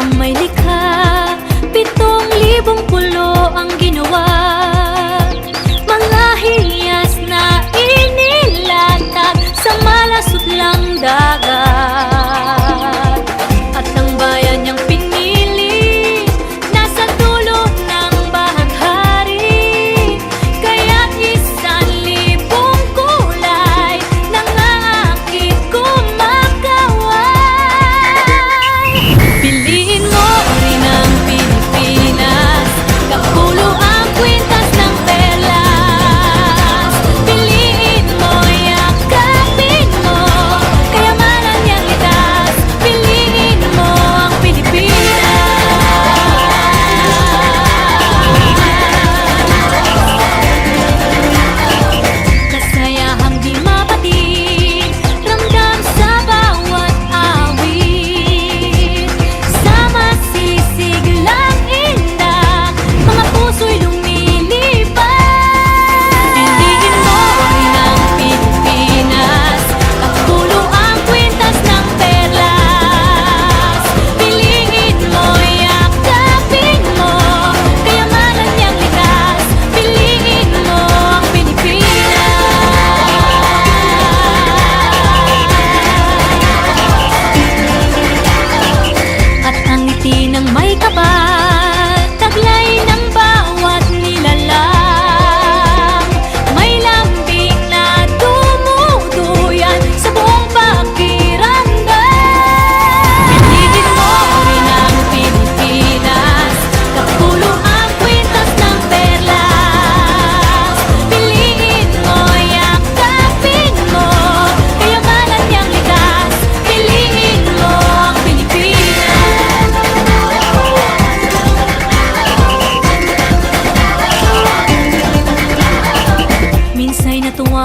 ang may likha. Pitong libong pulo ang ginawa. Mga hiyas na inilatag Sa malasudlang dagat. At ang bayan niyang pinili Nasa dulo ng bahaghari. Kaya't isang libong kulay Nangangakit kumakaway Believe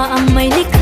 Ang may likha